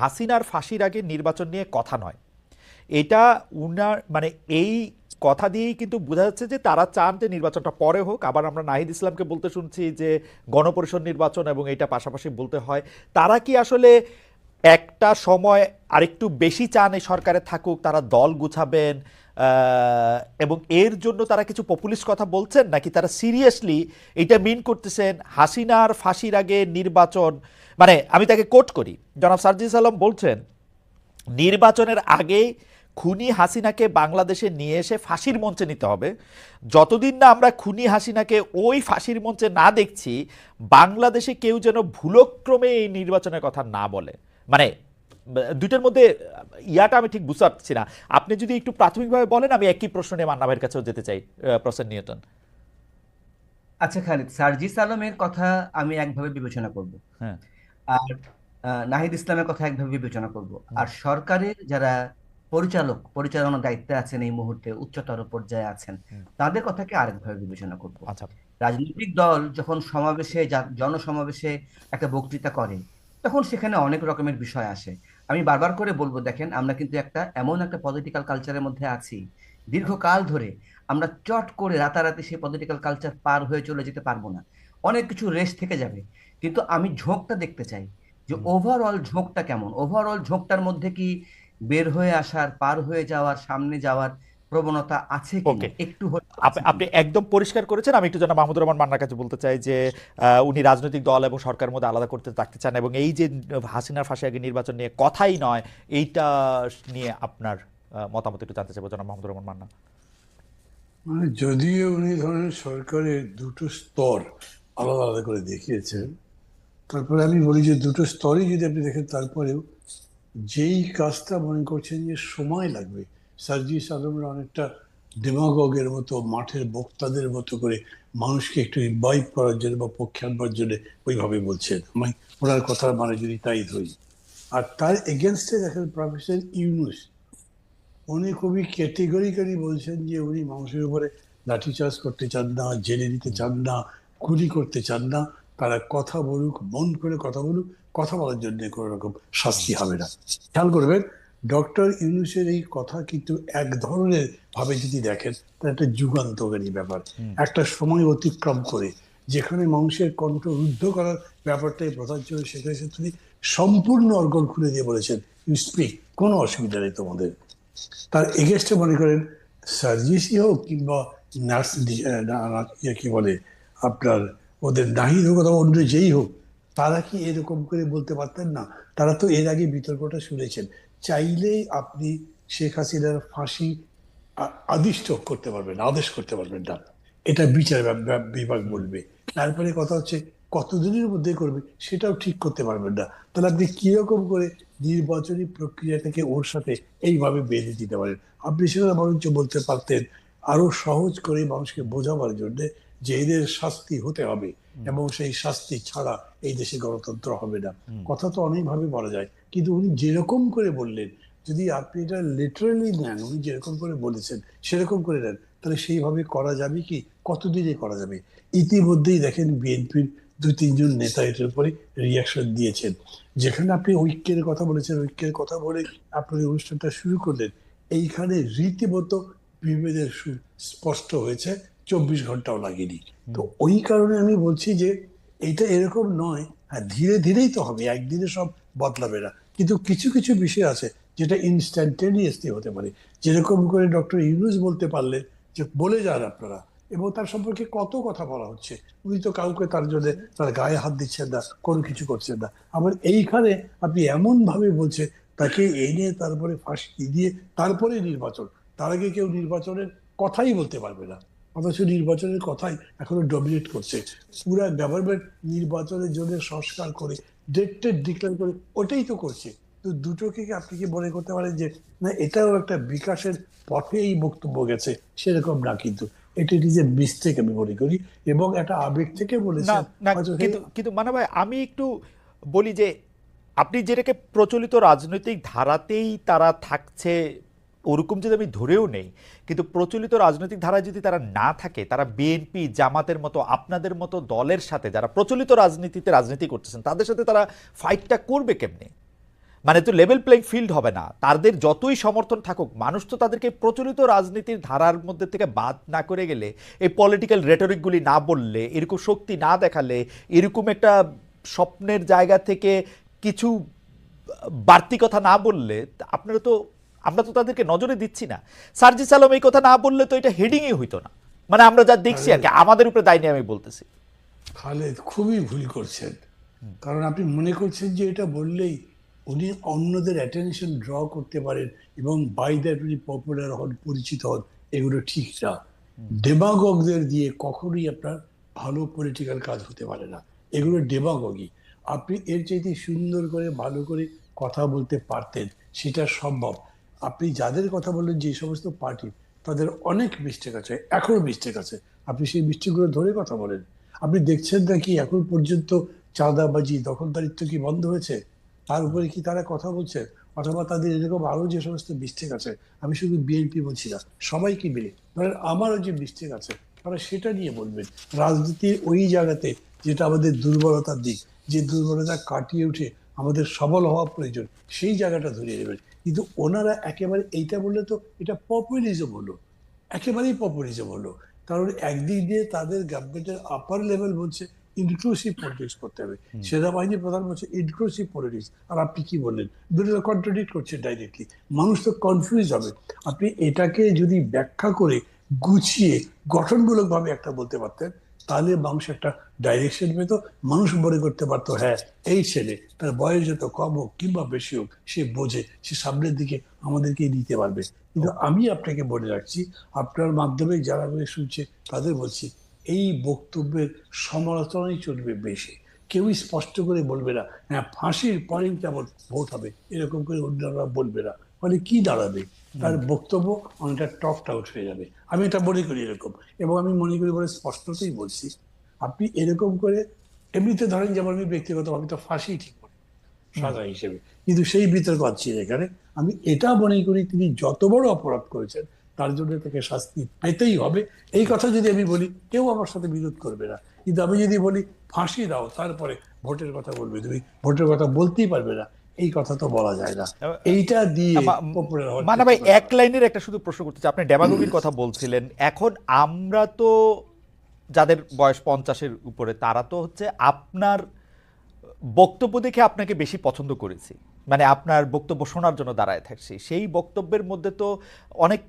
হাসিনার ফাঁসির আগে নির্বাচন নিয়ে কথা নয়। এটা উনার মানে এই কথা দিয়েই কিন্তু বোঝা যাচ্ছে যে তারা চান যে নির্বাচনটা পরে হোক। আবার আমরা নাহিদ ইসলামকে বলতে শুনছি যে গণপরিষদ নির্বাচন এবং এটা পাশাপাশি বলতে হয়। তারা কি আসলে একটা সময় আরেকটু বেশি চান এই সরকারে থাকুক, তারা দল গুছাবেন এবং এর জন্য তারা কিছু পপুলিস্ট কথা বলছেন, নাকি তারা সিরিয়াসলি এটা মিন করতেছেন হাসিনার ফাঁসির আগে নির্বাচন? মানে আমি তাকে কোট করি। জনাব সার্জিস আলম বলছেন, নির্বাচনের আগেই খুনি হাসিনাকে বাংলাদেশে নিয়ে এসে ফাঁসির মঞ্চে নিতে হবে। যতদিন না আমরা খুনি হাসিনাকে ওই ফাঁসির মঞ্চে না দেখছি, বাংলাদেশে কেউ যেন ভুলক্রমে এই নির্বাচনের কথা না বলে। মানে দুইটার মধ্যে ইয়াটা আমি ঠিক বুঝতে পারছি না। আপনি যদি একটু প্রাথমিকভাবে বলেন আমি একই প্রশ্ন নিয়ে মান্না ভাইয়ের কাছেও যেতে চাই প্রসেন নিউটন আচ্ছা খালিদ সার্জিস আলমের কথা আমি একভাবে বিবেচনা করব। হ্যাঁ। আর নাহিদ ইসলামের কথা একভাবে বিবেচনা করব। আর সরকারের যারা পরিচালক পরিচালনার দায়িত্বে আছেন এই মুহূর্তে উচ্চতর পর্যায়ে আছেন তাদের কথাকে আরেকভাবে বিবেচনা করব। আচ্ছা। রাজনৈতিক দল যখন সমাবেশে জনসমাবেশে একটা বক্তৃতা করে তখন সেখানে অনেক রকমের বিষয় আসে। আমি বারবার করে বলব দেখেন আমরা কিন্তু একটা এমন একটা পলিটিক্যাল কালচারের মধ্যে আছি। দীর্ঘকাল ধরে আমরা চট করে রাতারাতি সেই পলিটিক্যাল কালচার পার হয়ে চলে যেতে পারব না। অনেক কিছু রেস্ট থেকে যাবে। কিন্তু আমি ঝোঁকটা দেখতে চাই যে ওভারঅল ঝোঁকটা কেমন? ওভারঅল ঝোঁকটার মধ্যে কি বের হয়ে আসার পার হয়ে যাওয়ার সামনে যাওয়ার প্রবণতা আছে কি একটু আপনি আপনি একদম পরিষ্কার করেছেন। আমি একটু জনাব মাহমুদুর রহমান মান্নার কাছে বলতে চাই যে উনি রাজনৈতিক দল এবং সরকারের মধ্যে আলাদা করতে থাকতে চান এবং এই যে হাসিনার ফাঁসি আগে নির্বাচন নিয়ে কথাই নয় এইটা নিয়ে আপনার মতামত একটু জানতে চাইব জনাব মাহমুদুর রহমান মান্না। মানে যদিও উনি ধরেন সরকারের দুটো স্তর আলাদা আলাদা করে দেখিয়েছেন তারপরে আমি বলি যে দুটো স্তরই যদি আপনি দেখেন তারপরেও যেই কাজটা মনে করছেন যে সময় লাগবে সার্জিস আলমরা অনেকটা ডেমাগগের মতো, মাঠের বক্তাদের মতো করে মানুষকে একটু ইনভাইট করার জন্য বা পক্ষে আনবার জন্য ওইভাবে বলছেন আমি ওনার কথার মানে যদি তাই ধরি। আর তার এগেনস্টে দেখেন প্রফেসর ইউনুস। উনি খুবই ক্যাটেগরিক্যালি বলছেন যে উনি মানুষের উপরে লাঠিচার্জ করতে চান না জেনে নিতে চান না, গুলি করতে চান না। তারা কথা বলুক, মন করে কথা বলুক, কথা বলার জন্য কোনো রকম শাস্তি হবে না। খেয়াল করবেন ডক্টর ইউনুসের এই কথা কিন্তু এক ধরনের ভাবে যদি দেখেন তা একটা যুগান্তকারী ব্যাপার। একটা সময় অতিক্রম করে যেখানে মানুষের কণ্ঠ রুদ্ধ করার ব্যাপারটাই প্রধান ছিল সেখানে তিনি সম্পূর্ণ অর্গল খুলে দিয়ে বলেছেন ইউ স্পিক কোনো অসুবিধা নেই তোমাদের। তার এগেস্টে মনে করেন সার্জিসই হোক কিংবা নার্স ইয়ে কি বলে আপনার ওদের নাহিদ হোক অথবা অন্য যেই হোক তারা কি এরকম করে বলতে পারতেন না? তারা তো এর আগে বিতর্কটা শুনেছেন। চাইলেই আপনি শেখ হাসিনার ফাঁসি আদিষ্ট করতে পারবেন আদেশ করতে পারবেন না। এটা বিচার বিভাগ- বলবে। তারপরে কথা হচ্ছে কতদিনের মধ্যে করবে সেটাও ঠিক করতে পারবেন না। তাহলে আপনি কীরকম করে নির্বাচনী প্রক্রিয়াটাকে ওর সাথে এইভাবে বেঁধে দিতে পারেন? আপনি সেখানে বরঞ্চ বলতে পারতেন আরও সহজ করে মানুষকে বোঝাবার জন্য যে এদের শাস্তি হতে হবে এবং সেই শাস্তি ছাড়া এই দেশে গণতন্ত্র হবে না। কথা তো অনেকভাবে বলা যায়। কিন্তু উনি যেরকম করে বললেন যদি আপনি এটা লিটারালি নেন উনি যেরকম করে বলেছেন সেরকম করে নেন তাহলে সেইভাবে করা যাবে কি? কতদিনে করা যাবে? ইতিমধ্যেই দেখেন বিএনপির দুই তিনজন নেতা এটার উপরে রিয়াকশন দিয়েছেন। যেখানে আপনি ঐক্যের কথা বলেছেন ঐক্যের কথা বলে আপনি এই অনুষ্ঠানটা শুরু করলেন এইখানে রীতিমতো বিভেদের স্পষ্ট হয়েছে চব্বিশ ঘন্টাও লাগেনি। তো ওই কারণে আমি বলছি যে এটা এরকম নয় হ্যাঁ ধীরে ধীরেই তো হবে একদিনে সব বদলাবে না। কিন্তু কিছু কিছু বিষয় আছে যেটা ইনস্ট্যান্টেনিয়াসলি হতে পারে। যেরকম করে ডক্টর ইউনুস বলতে পারলেন যে, বলে যান আপনারা। এবং তার সম্পর্কে কত কথা বলা হচ্ছে। উনি তো কাউকে তার জন্য তার গায়ে হাত দিচ্ছেন না, কোনো কিছু করছেন না। আবার এইখানে আপনি এমন ভাবে বলছেন, তাকে এনে তারপরে ফাঁসি দিয়ে তারপরে নির্বাচন। তার আগে কেউ নির্বাচনের কথাই বলতে পারবে না। অথচ নির্বাচনের কথাই এখনও ডমিনেট করছে। পুরা গভর্নমেন্ট নির্বাচনের জন্য সংস্কার করে ডিক্লেয়ার করে ওটাই তো করছে। তো দুটোকে আপনি কি মনে করতে পারেন যে না এটাও একটা বিকাশের পথে এই বক্তব্য গেছে সেরকম না কিন্তু। এটা নিজের মিস্টেক আমি মনে করি এবং একটা আবেগ থেকে বলেছেন কিন্তু কিন্তু মানে ভাই আমি একটু বলি যে আপনি যেটাকে প্রচলিত রাজনৈতিক ধারাতেই তারা থাকছে ওরকম যদি আমি ধরেও নেই, কিন্তু প্রচলিত রাজনৈতিক ধারায় যদি তারা না থাকে, তারা বিএনপি, জামাতের মতো, আপনাদের মতো দলের সাথে যারা প্রচলিত রাজনীতিতে রাজনীতি করতেছেন, তাদের সাথে তারা ফাইটটা করবে কেমনে? মানে তো লেভেল প্লেইং ফিল্ড হবে না। তাদের যতই সমর্থন থাকুক, মানুষ তো তাদেরকে প্রচলিত রাজনীতির ধারার মধ্যে থেকে বাদ না করে গেলে, এই পলিটিক্যাল রেটরিকগুলি না বললে, এরকম শক্তি না দেখালে, এরকম একটা স্বপ্নের জায়গা থেকে কিছু বাড়তি কথা না বললে, আপনারা তো আমরা তো তাদেরকে নজরে দিচ্ছি না। সার্জিস আলম এই কথা না বললে তো এটা হেডিংই হইতো না। মানে আমরা যা দেখছি আর কি আমাদের উপরে দায় নিয়ে আমি বলতেছি। খালেদ খুবই ভুল করছেন। কারণ আপনি মনে করছেন যে এটা বললেই উনি অন্যদের অ্যাটেনশন ড্র করতে পারেন এবং বাই দ্যাট উনি পপুলার হন পরিচিত হন এগুলো ঠিক না। ডেমাগগদের দিয়ে কখনোই আপনার ভালো পলিটিক্যাল কাজ হতে পারে না। এগুলো ডেমাগগি আপনি এর চাইতে সুন্দর করে ভালো করে কথা বলতে পারতেন সেটা সম্ভব। আপনি যাদের কথা বললেন যে সমস্ত পার্টি, তাদের অনেক মিস্টেক আছে, এখনও মিস্টেক আছে। আপনি সেই মিস্টেকগুলো ধরে কথা বলেন। আপনি দেখছেন নাকি এখন পর্যন্ত চাঁদাবাজি, দখলদারিত্ব কি বন্ধ হয়েছে? তার উপরে কি তারা কথা বলছে? অথবা তাদের এরকম আরও যে সমস্ত মিস্টেক আছে, আমি শুধু বিএনপি বলছি না, সবাইকে মিলে, ধরেন আমারও যে মিস্টেক আছে, তারা সেটা নিয়ে বলবেন। রাজনীতির ওই জায়গাতে যেটা আমাদের দুর্বলতার দিক, যে দুর্বলতা কাটিয়ে উঠে আমাদের সবল হওয়া প্রয়োজন। সেই জায়গাটা ধরিয়ে নেবেন। কিন্তু ওনারা একেবারে এইটা বললে তো এটা পপুলিজম হলো। একেবারেই পপুলিজম হলো। কারণ একদিক দিয়ে তাদের গভর্নমেন্টের আপার লেভেল বলছে ইনক্লুসিভ পলিটিক্স করতে হবে। সেনাবাহিনী প্রধান বলছে ইনক্লুসিভ পলিটিক্স আর আপনি কি বললেন? দুটো কন্ট্রাডিক্ট করছে ডাইরেক্টলি মানুষ তো কনফিউজ হবে। আপনি এটাকে যদি ব্যাখ্যা করে গুছিয়ে গঠনমূলকভাবে একটা বলতে পারতেন। তাহলে মানুষ একটা ডাইরেকশন পেত, মানুষ মনে করতে পারতো হ্যাঁ এই ছেলে, তার বয়স যত কম হোক কিংবা বেশি হোক, সে বোঝে, সে সামনের দিকে আমাদেরকে নিতে পারবে। কিন্তু আমি আপনাকে বলে রাখছি, আপনার মাধ্যমে যারা শুনছে, তাদের বলছি, এই বক্তব্যের সমালোচনাই চলবে বেশি। কেউই স্পষ্ট করে বলবে না হ্যাঁ ফাঁসির পরেই কেমন, ভোট হবে। এরকম করে অন্যরা বলবে না। ফলে কি দাঁড়াবে? তার বক্তব্য অনেকটা টকড আউট হয়ে যাবে। আমি এটা মনে করি এরকম। এবং আমি মনে করি বলে স্পষ্টতই বলছি, আপনি এরকম করে এমনিতে ধরেন যেমন আমি ব্যক্তিগতভাবে তো ফাঁসি ঠিক করি, সাজা হিসেবে। কিন্তু সেই বিতর্ক আছে এখানে। আমি এটা মনে করি তিনি যত বড় অপরাধ করেছেন, তার জন্য তাকে শাস্তি পেতেই হবে। এই কথা যদি আমি বলি, কেউ আমার সাথে বিরোধ করবে না। কিন্তু আমি যদি বলি, ফাঁসি দাও, তারপরে ভোটের কথা বলবে। তুমি ভোটের কথা বলতেই পারবে না। এই কথা তো বলা যায় না। এইটা দিয়ে মানে ভাই এক লাইনের একটা শুধু প্রশ্ন করতে চাই আপনি ডেমাগোগির কথা বলছিলেন। এখন আমরা তো যাদের বয়স পঞ্চাশের উপরে তারা তো হচ্ছে আপনার বক্তব্য দেখে আপনাকে বেশি পছন্দ করেছি। মানে আপনার বক্তব্য শোনার জন্য দাঁড়ায় থাকছি। সেই বক্তব্যের মধ্যে তো অনেক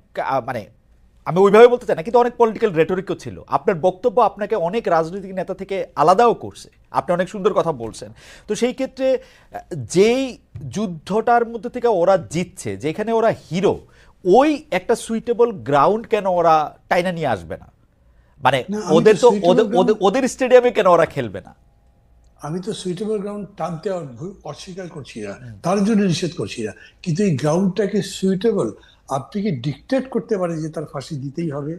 মানে আমি ওইভাবে বলতে চাই না কিন্তু অনেক পলিটিক্যাল রেটরিকও ছিল। আপনার বক্তব্য আপনাকে অনেক রাজনৈতিক নেতা থেকে আলাদাও করছে। আপনি অনেক সুন্দর কথা বলছেন। তো সেই ক্ষেত্রে যেই যুদ্ধটার মধ্যে থেকে ওরা জিতছে যেখানে ওরা হিরো ওই একটা সুইটেবল গ্রাউন্ড কেন ওরা টাইনা নিয়ে আসবে না? মানে ওদের তো ওদের ওদের- ওদের স্টেডিয়ামে কেন ওরা খেলবে না? আমি তো সুইটেবল গ্রাউন্ড টানতে অস্বীকার করছি না। তার জন্য নিষেধ করছি না। কিন্তু এই গ্রাউন্ডটাকে সুইটেবল আপনি কি ডিকটেট করতে পারেন যে তার ফাঁসি দিতেই হবে?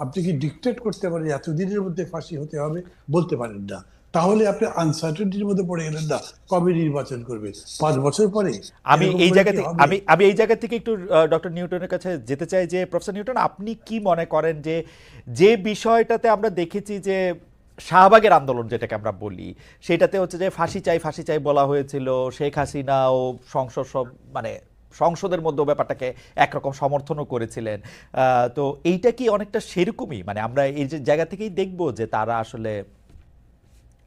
আপনি কি ডিকটেট করতে পারেন এতদিনের মধ্যে ফাঁসি হতে হবে? বলতে পারেন না। তাহলে আপনি আনসার্টেনিটির মধ্যে পড়ে গেলেন না। কবে নির্বাচন করবেন পাঁচ বছর পরে? আমি এই জায়গা থেকে আমি আমি এই জায়গা থেকে একটু ডক্টর নিউটনের কাছে যেতে চাই যে প্রফেসর নিউটন আপনি কি মনে করেন যে যে বিষয়টাতে আমরা দেখেছি যে শাহবাগের আন্দোলন যেটাকে আমরা বলি সেটাতে হচ্ছে যে ফাঁসি চাই ফাঁসি চাই বলা হয়েছিল শেখ হাসিনা ও সংসদ সব মানে সংসদের মধ্যে ব্যাপারটাকে একরকম সমর্থনও করেছিলেন। তো এইটা কি অনেকটা সেরকমই? মানে আমরা এই যে জায়গা থেকেই দেখব যে তারা আসলে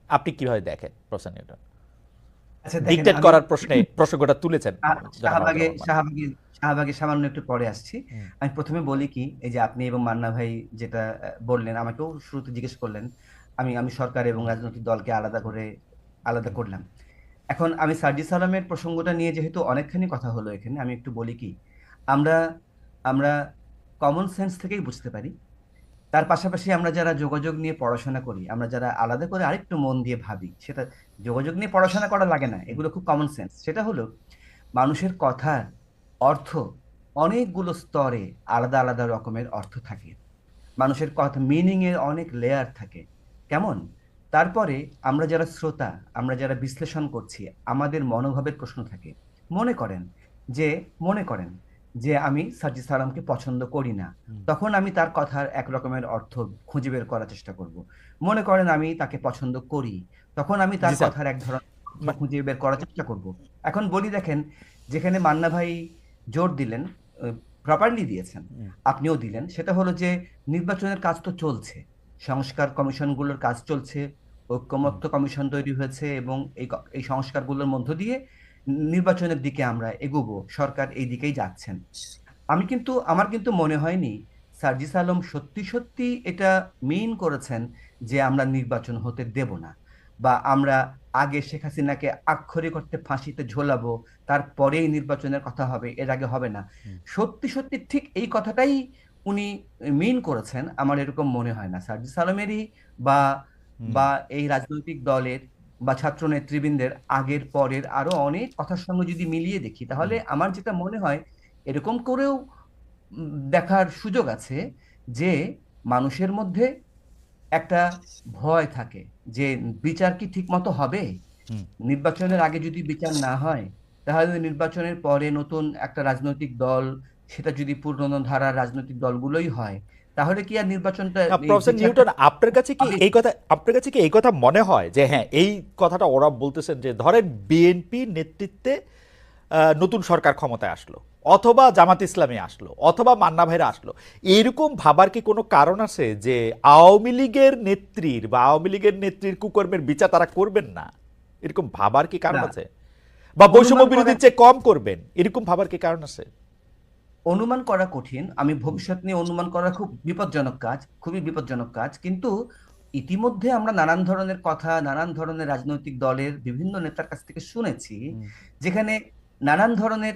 আপনি কীভাবে দেখেন নিউটন আচ্ছা ডিকটেট করার প্রশ্নে প্রসঙ্গটা তুলেছেন। শাহ- শাহবাগে শাহবাগে শাহবাগে সামান্য একটু পরে আসছি। আমি প্রথমে বলি কি এই যে আপনি এবং মান্না ভাই যেটা বললেন আমাকেও শুরুতে জিজ্ঞেস করলেন। আমি আমি সরকার এবং রাজনৈতিক দলকে আলাদা করে আলাদা করলাম। এখন আমি সার্জি সালামের প্রসঙ্গটা নিয়ে যেহেতু অনেকখানি কথা হলো এখানে, আমি একটু বলি কি, আমরা আমরা কমন সেন্স থেকেই বুঝতে পারি। তার পাশাপাশি আমরা যারা যোগাযোগ নিয়ে পড়াশোনা করি, আমরা যারা আলাদা করে আরেকটু মন দিয়ে ভাবি, সেটা যোগাযোগ নিয়ে পড়াশোনা করা লাগে না, এগুলো খুব কমন সেন্স সেটা হলো, মানুষের কথার অর্থ অনেকগুলো স্তরে আলাদা আলাদা রকমের অর্থ থাকে। মানুষের কথা মিনিং এর অনেক লেয়ার থাকে। কেমন? তারপরে আমরা যারা শ্রোতা আমরা যারা বিশ্লেষণ করছি আমাদের মনোভাবের প্রশ্ন থাকে। মনে করেন যে মনে করেন যে আমি সার্জি সালামকে পছন্দ করি না। তখন আমি তার কথার এক রকমের অর্থ খুঁজে বের করার চেষ্টা করব। মনে করেন আমি তাকে পছন্দ করি তখন আমি তার কথার এক ধরনের খুঁজে বের করার চেষ্টা করব। এখন বলি দেখেন যেখানে মান্না ভাই জোর দিলেন প্রপারলি দিয়েছেন আপনিও দিলেন সেটা হলো যে নির্বাচনের কাজ তো চলছে সংস্কার কমিশনগুলোর কাজ চলছে ঐক্যমত্য কমিশন তৈরি হয়েছে এবং এই এই সংস্কারগুলোর মধ্য দিয়ে নির্বাচনের দিকে আমরা এগোবো সরকার এই দিকেই যাচ্ছেন। আমি কিন্তু আমার কিন্তু মনে হয়নি সার্জিস আলম সত্যি সত্যি এটা মেইন করেছেন যে আমরা নির্বাচন হতে দেব না বা আমরা আগে শেখ হাসিনাকে আক্ষরিক অর্থে ফাঁসিতে ঝোলাবো তারপরেই নির্বাচনের কথা হবে এর আগে হবে না। সত্যি সত্যি ঠিক এই কথাটাই উনি মিন করেছেন আমার এরকম মনে হয় না। সার্জিস আলমেরই বা। বা এই রাজনৈতিক দলের বা ছাত্র নেতৃবৃন্দের আগের পরের আরও অনেক কথার সঙ্গে যদি মিলিয়ে দেখি তাহলে আমার যেটা মনে হয় এরকম করেও দেখার সুযোগ আছে যে মানুষের মধ্যে একটা ভয় থাকে যে বিচার কি ঠিক মতো হবে নির্বাচনের আগে যদি বিচার না হয় তাহলে নির্বাচনের পরে নতুন একটা রাজনৈতিক দল সেটা যদি পুরনো ধারার রাজনৈতিক দলগুলোই হয় তাহলে কি আর নির্বাচনটা প্রফেসর নিউটন আপনার কাছে কি এই কথা আপনার কাছে কি এই কথা মনে হয় যে হ্যাঁ এই কথাটা ওরা বলতেছেন যে ধরেন বিএনপি নেতৃত্বে নতুন সরকার ক্ষমতায় আসলো অথবা জামাত ইসলামী আসলো অথবা মান্না ভাইরা আসলো এরকম ভাবার কি কোনো কারণ আছে যে আওয়ামী লীগের নেত্রীর বা আওয়ামী লীগের নেত্রীর কুকর্মের বিচার তারা করবেন না? এরকম ভাবার কি কারণ আছে? বা বৈষম্য বিরোধীর চেয়ে কম করবেন এরকম ভাবার কি কারণ আছে? অনুমান করা কঠিন। আমি ভবিষ্যৎ নিয়ে অনুমান করা খুব বিপজ্জনক কাজ খুবই বিপজ্জনক কাজ। কিন্তু ইতিমধ্যে আমরা নানান ধরনের কথা নানান ধরনের রাজনৈতিক দলের বিভিন্ন নেতার কাছ থেকে শুনেছি যেখানে নানান ধরনের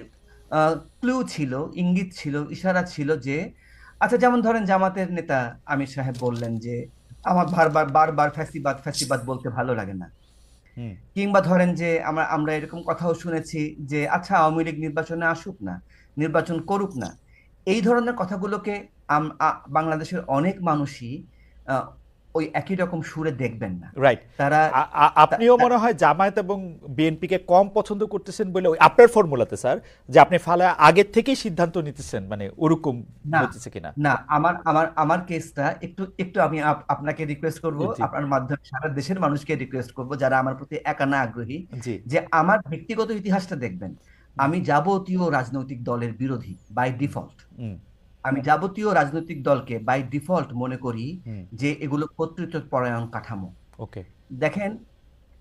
ক্লু ছিল ইঙ্গিত ছিল ইশারা ছিল যে আচ্ছা যেমন ধরেন জামাতের নেতা আমির সাহেব বললেন যে আমার বারবার বারবার ফ্যাসিবাদ ফ্যাসিবাদ বলতে ভালো লাগে না। কিংবা ধরেন যে আমরা আমরা এরকম কথাও শুনেছি যে আচ্ছা আওয়ামী লীগ নির্বাচনে আসুক না। নির্বাচন করুক না। এই ধরনের কথাগুলোকে বাংলাদেশের অনেক মানুষই ওই একই রকম সুরে দেখবেন না। রাইট তারা আপনিও মনে হয় জামায়াত এবং বিএনপিকে কম পছন্দ করতেছেন বলে ওই আপনার ফর্মুলাতে স্যার যে আপনি ফালা আগের থেকেই সিদ্ধান্ত নিতেছেন মানে ওরকম না। হতেছে কিনা? না আমার আমার আমার কেসটা একটু একটু আমি আপ- আপনাকে রিকোয়েস্ট করব। আপনার মাধ্যমে সারা দেশের মানুষকে রিকোয়েস্ট করব যারা আমার প্রতি একা না আগ্রহী যে আমার ব্যক্তিগত ইতিহাসটা দেখবেন। আমি যাবতীয় রাজনৈতিক দলের বিরোধী বাই ডিফল্ট আমি যাবতীয় রাজনৈতিক দলকে বাই ডিফল্ট মনে করি যে এগুলো কর্তৃত্ব পরায়ণ কাঠামো। ওকে। দেখেন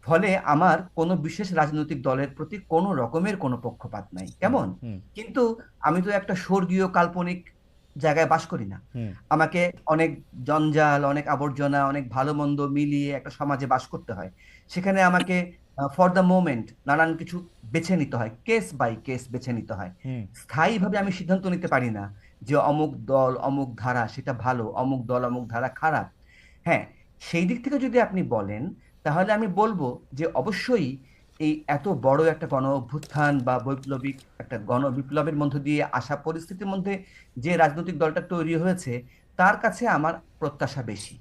ফলে আমার কোনো বিশেষ রাজনৈতিক দলের প্রতি কোনো রকমের কোনো পক্ষপাত নাই। কেমন? কিন্তু আমি তো একটা স্বর্গীয় কাল্পনিক জায়গায় বাস করি না। আমাকে অনেক জঞ্জাল অনেক আবর্জনা অনেক ভালো মন্দ মিলিয়ে একটা সমাজে বাস করতে হয়। সেখানে আমাকে ফর দ্য মোমেন্ট নানান কিছু বেছে নিতে হয় কেস বাই কেস বেছে নিতে হয়। স্থায়ীভাবে আমি সিদ্ধান্ত নিতে পারি না যে অমুক দল অমুক ধারা সেটা ভালো অমুক দল অমুক ধারা খারাপ। হ্যাঁ সেই দিক থেকে যদি আপনি বলেন তাহলে আমি বলব যে অবশ্যই এই এত বড় একটা গণ অভ্যুত্থান বা বৈপ্লবিক একটা গণ বিপ্লবের মধ্য দিয়ে আসা পরিস্থিতির মধ্যে যে রাজনৈতিক দলটা তৈরি হয়েছে তার কাছে আমার প্রত্যাশা বেশি।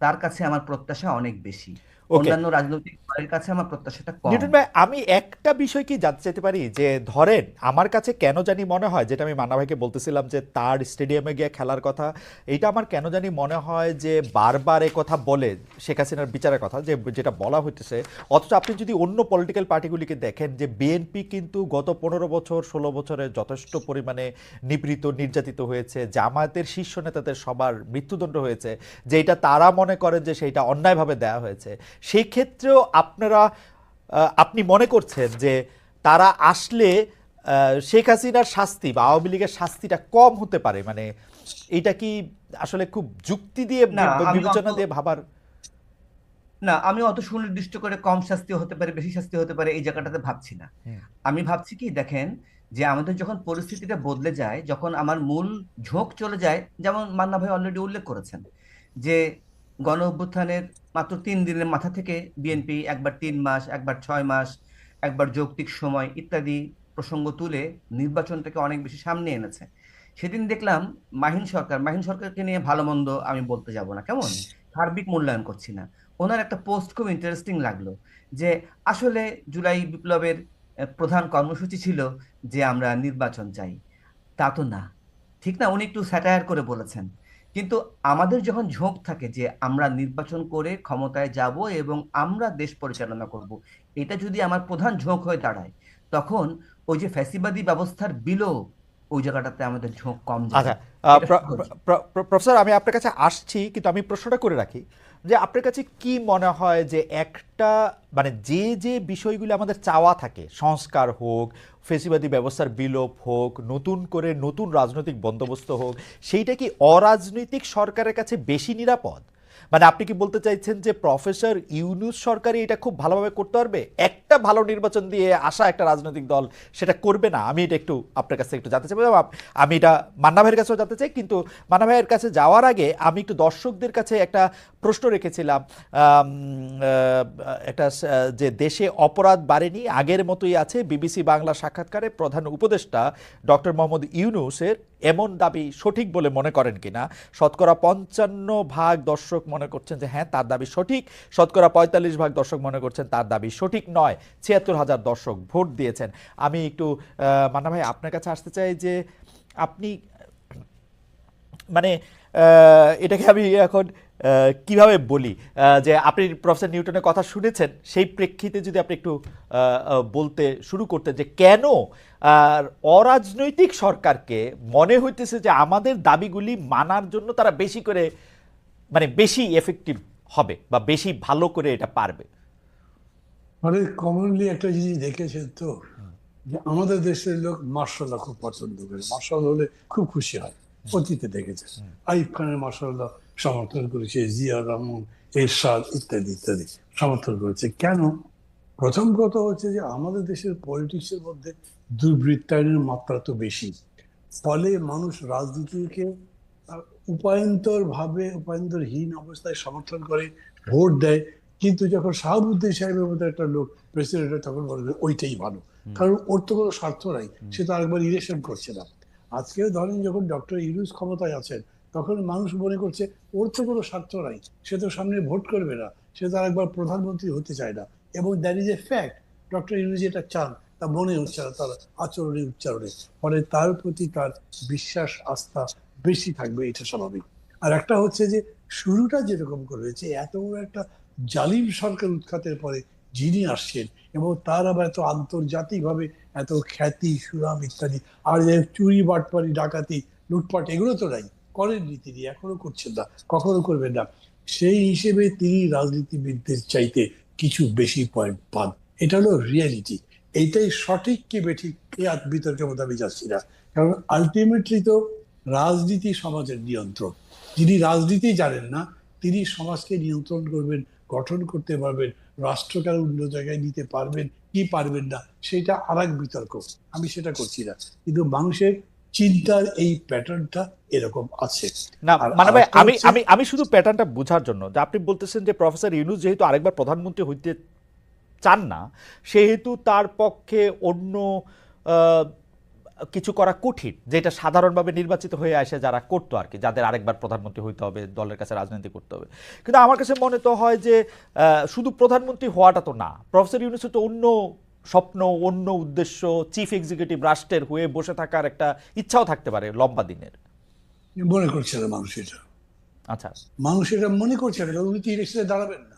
তার কাছে আমার প্রত্যাশা অনেক বেশি। অন্যান্য রাজনৈতিক দলের কাছে আমার প্রত্যাশাটা কম। নিউটন ভাই আমি একটা বিষয় কি জানতে চাইতে পারি? যে ধরেন আমার কাছে কেন জানি মনে হয় যেটা আমি মান্না ভাইকে বলতেছিলাম যে তার স্টেডিয়ামে গিয়ে খেলার কথা এটা আমার কেন জানি মনে হয় যে বারবার এ কথা বলে শেখ হাসিনার বিচারের কথা যে যেটা বলা হইতেছে। অথচ আপনি যদি অন্য পলিটিক্যাল পার্টিগুলিকে দেখেন যে বিএনপি কিন্তু গত পনেরো বছর ষোলো বছরে যথেষ্ট পরিমাণে নিপীড়িত নির্যাতিত হয়েছে জামায়াতের শীর্ষ নেতাদের সবার মৃত্যুদণ্ড হয়েছে যে এটা তারা মনে করেন যে সেইটা অন্যায়ভাবে দেওয়া হয়েছে। সেই ক্ষেত্রেও আপনারা আপনি মনে করছেন যে তারা আসলে শেখ হাসিনার শাস্তি বা আওয়ামী লীগের শাস্তিটা কম হতে পারে? মানে এটা কি আসলে খুব যুক্তি দিয়ে বিবেচনা দিয়ে ভাবার? না আমি অত সুনির্দিষ্ট করে কম শাস্তি হতে পারে বেশি শাস্তি হতে পারে এই জায়গাটাতে ভাবছি না। আমি ভাবছি কি দেখেন যে আমাদের যখন পরিস্থিতিটা বদলে যায় যখন আমার মূল ঝোঁক চলে যায় যেমন মান্না ভাই অলরেডি উল্লেখ করেছেন যে গণ অভ্যুত্থানের মাত্র তিন দিনের মাথা থেকে বিএনপি একবার তিন মাস, একবার ছয় মাস, একবার যৌক্তিক সময় ইত্যাদি প্রসঙ্গ তুলে নির্বাচনটাকে অনেক বেশি সামনে এনেছে। সেদিন দেখলাম মাহিন সরকার, মাহিন সরকারকে নিয়ে ভালো মন্দ আমি বলতে যাব না, কেমন? সার্বিক মূল্যায়ন করছি না। ওনার একটা পোস্ট খুব ইন্টারেস্টিং লাগল যে, আসলে জুলাই বিপ্লবের প্রধান কর্মসূচি ছিল যে আমরা নির্বাচন চাই। তা তো না। ঠিক না? উনি একটু স্যাটায়ার করে বলেছেন। কিন্তু আমাদের যখন ঝোঁক থাকে যে আমরা নির্বাচন করে ক্ষমতায় যাব এবং আমরা দেশ পরিচালনা করব এটা যদি আমার প্রধান ঝোঁক হয়ে দাঁড়ায় তখন ওই যে ফ্যাসিবাদী ব্যবস্থার বিলোপ ওই জায়গাটাতে আমাদের ঝোঁক কম আচ্ছা প্রফেসর আমি আপনার কাছে আসছি কিন্তু আমি প্রশ্নটা করে রাখি যে আপনার কাছে কি মনে হয় যে একটা মানে যে যে বিষয়গুলো আমাদের চাওয়া থাকে সংস্কার হোক ফেসিবাদী ব্যবস্থার বিলোপ হোক, নতুন করে নতুন রাজনৈতিক বন্দোবস্ত হোক, সেইটা কি অরাজনৈতিক সরকারের কাছে বেশি নিরাপদ? মানে আপনি কি বলতে চাইছেন যে প্রফেসর ইউনুস সরকারই এটা খুব ভালোভাবে করতে পারবে? একটা ভালো নির্বাচন দিয়ে আসা একটা রাজনৈতিক দল সেটা করবে না। আমি এটা একটু আপনার কাছে একটু জানতে চাই। আমি এটা মান্না ভাইয়ের কাছেও জানতে চাই, কিন্তু মান্না ভাইয়ের কাছে যাওয়ার আগে আমি একটু দর্শকদের কাছে একটা প্রশ্ন রেখেছিলাম। একটা যে দেশে অপরাধ বাড়েনি, আগের মতোই আছে, বিবিসি বাংলা সাক্ষাৎকারে প্রধান উপদেষ্টা ডক্টর মোহাম্মদ ইউনুসের এমন দাবি সঠিক বলে মনে করেন কিনা? শতকরা পঞ্চান্ন ভাগ দর্শক মনে করছেন যে হ্যাঁ তার দাবি সঠিক। শতকরা পঁয়তাল্লিশ ভাগ দর্শক মনে করছেন তার দাবি সঠিক নয়। ছিয়াত্তর হাজার দর্শক ভোট দিয়েছেন। আমি একটু মান্না ভাই, আপনার কাছে আসতে চাই যে, আপনি মানে এটাকে আমি এখন কীভাবে বলি? যে, আপনি প্রফেসর নিউটনের কথা শুনেছেন, সেই প্রেক্ষিতে যদি আপনি একটু বলতে শুরু করতেন যে, কেন অরাজনৈতিক সরকারকে মনে হইতেছে যে, আমাদের দাবিগুলি মানার জন্য তারা বেশি করে মানে বেশি এফেক্টিভ হবে বা বেশি ভালো করে এটা পারবে। মানে কমনলি একটা জিনিস দেখেছেন তো, যে আমাদের দেশের লোক মার্শাল্লাহ খুব পছন্দ করে। মার্শাল হলে খুব খুশি হয়। অতীতে দেখেছেন। আইব খানের মার্শাল্লাহ সমর্থন করেছে, জিয়া রহমান, এরশাদ ইত্যাদি ইত্যাদি সমর্থন করেছে। কেন? প্রথম কথা হচ্ছে যে আমাদের দেশের পলিটিক্সের মধ্যে দুর্বৃত্তায়নের মাত্রা তো বেশি। ফলে মানুষ রাজনীতিকে উপায়ন্তর ভাবে উপায়ন্তরহীন অবস্থায় সমর্থন করে ভোট দেয়। কিন্তু যখন শাহাবুদ্দিন সাহেবের মতো একটা লোক প্রেসিডেন্ট হয় তখন বলবে ওইটাই ভালো। কারণ ওর তো কোনো স্বার্থ নাই। সে তো আরেকবার ইলেকশন করছে না। আজকে ধরেন যখন ডক্টর ইউনুস ক্ষমতায় আছেন তখন মানুষ মনে করছে ওর তো কোনো স্বার্থ নাই। সে তো সামনে ভোট করবে না। সে তো আরেকবার প্রধানমন্ত্রী হতে চায় না। এবং that is a fact doctor Yunus যেটা চান তা মনে হচ্ছে না তার আচরণে উচ্চারণে। ফলে তার প্রতি তার বিশ্বাস আস্থা বেশি থাকবে, এটা স্বাভাবিক। আর একটা হচ্ছে যে, শুরুটা যেরকম করেছে এত বড় একটা জালিম সরকার উৎখাতের পরে যিনি আসছেন এবং তার আবার এত আন্তর্জাতিকভাবে এত খ্যাতি, সুনাম ইত্যাদি, আর যে চুরি, বাটপারি, ডাকাতি, লুটপাট, এগুলো তো নাই করেননি তিনি, এখনও করছেন না, কখনো করবেন না। সেই হিসেবে তিনি রাজনীতিবিদদের চাইতে কিছু বেশি পয়েন্ট পান। এটা হলো রিয়ালিটি এইটাই সঠিক কি বেঠিক, এ আর বিতর্কের মধ্যে আমি যাচ্ছি না। কারণ আলটিমেটলি তো রাজনীতি সমাজের নিয়ন্ত্রণ। যিনি রাজনীতি জানেন না তিনি সমাজকে নিয়ন্ত্রণ করবেন গঠন করতে পারবেন রাষ্ট্রকে অন্য জায়গায় নিতে পারবেন কি পারবেন না সেটা আর এক বিতর্ক। আমি সেটা করছি না। কিন্তু মানুষের চিন্তার এই প্যাটার্নটা এরকম আছে। না মানে ভাই আমি আমি আমি শুধু প্যাটার্নটা বোঝার জন্য যে আপনি বলতেছেন যে প্রফেসর ইউনুস যেহেতু আরেকবার প্রধানমন্ত্রী হইতে চান না সেহেতু তার পক্ষে অন্য কিছু করা কঠিন যেটা সাধারণভাবে নির্বাচিত হয়ে আসে যারা করতো আর কি যাদের আরেকবার প্রধানমন্ত্রী হইতে হবে দলের কাছে রাজনীতি করতে হবে। কিন্তু আমার কাছে মনে তো হয় যে শুধু প্রধানমন্ত্রী হওয়াটা তো না প্রফেসর ইউনুসের তো অন্য স্বপ্ন অন্য উদ্দেশ্য চিফ এক্সিকিউটিভ রাষ্ট্রের হয়ে বসে থাকার একটা ইচ্ছাও থাকতে পারে লম্বা দিনের। মনে করছে না মানুষ এটা। আচ্ছা। মানুষ এটা মনে করছে না উনি তো ইলেকশনে দাঁড়াবেন না।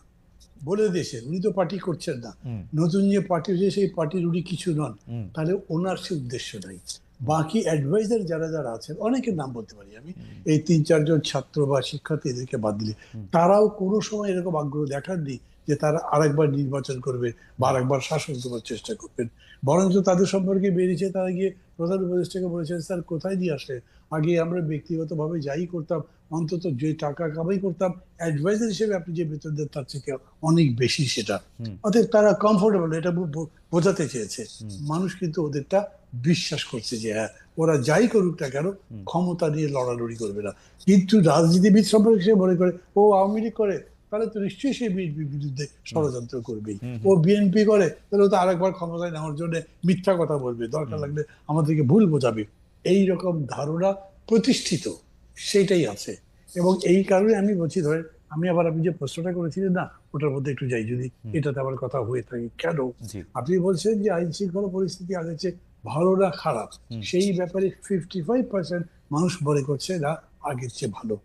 বলে দিয়েছেন উনি তো পার্টি করছেন না। নতুন যে পার্টি হয়েছে সেই পার্টির উনি কিছু নন। তাহলে ওনার সে উদ্দেশ্য নাই। বাকি অ্যাডভাইজার যারা যারা আছেন অনেকের নাম বলতে পারি আমি এই তিন চারজন ছাত্র বা শিক্ষার্থী এদেরকে বাদ দিলে। তারাও কোনো সময় এরকম আগ্রহ দেখাননি যে তারা আরেকবার নির্বাচন করবে বা আরেকবার শাসন করার চেষ্টা করবেন। বরঞ্চ তাদের সম্পর্কে বেরিয়েছে তারা গিয়ে প্রধান উপদেষ্টাকে বলেছেন স্যার কোথায় দিয়ে আসে আগে আমরা ব্যক্তিগতভাবে যাই করতাম অন্তত যে টাকা কামাই করতাম অ্যাডভাইজার হিসেবে আপনি যে বেতন দেন তার থেকে অনেক বেশি সেটা। অতএব তারা কমফোর্টেবল এটা বোঝাতে চেয়েছে। মানুষ কিন্তু ওদেরটা বিশ্বাস করছে যে হ্যাঁ ওরা যাই করুক না কেন ক্ষমতা নিয়ে লড়ালড়ি করবে না। কিন্তু রাজনীতিবিদ সম্পর্কে সে মনে করে ও আওয়ামী লীগ করে তাহলে তো নিশ্চয়ই সে বিএনপির বিরুদ্ধে ষড়যন্ত্র করবেই ও বিএনপি করে তাহলে ও তো আরেকবার ক্ষমতায় নেওয়ার জন্য মিথ্যা কথা বলবে। দরকার লাগলে আমাদেরকে ভুল বোঝাবে। এই রকম ধারণা প্রতিষ্ঠিত। সেটাই আছে। এবং এই কারণে আমি বলছি ধরেন আমি আবার আপনি যে প্রশ্নটা করেছিলেন না ওটার মধ্যে একটু যাই যদি এটাতে আবার কথা হয়ে থাকে কেন? আপনি বলছেন যে আইন শৃঙ্খলা পরিস্থিতি আগের চেয়ে ভালো না খারাপ। সেই ব্যাপারে ফিফটি ফাইভ পার্সেন্ট মানুষ মনে করছে না আগের চেয়ে ভালো।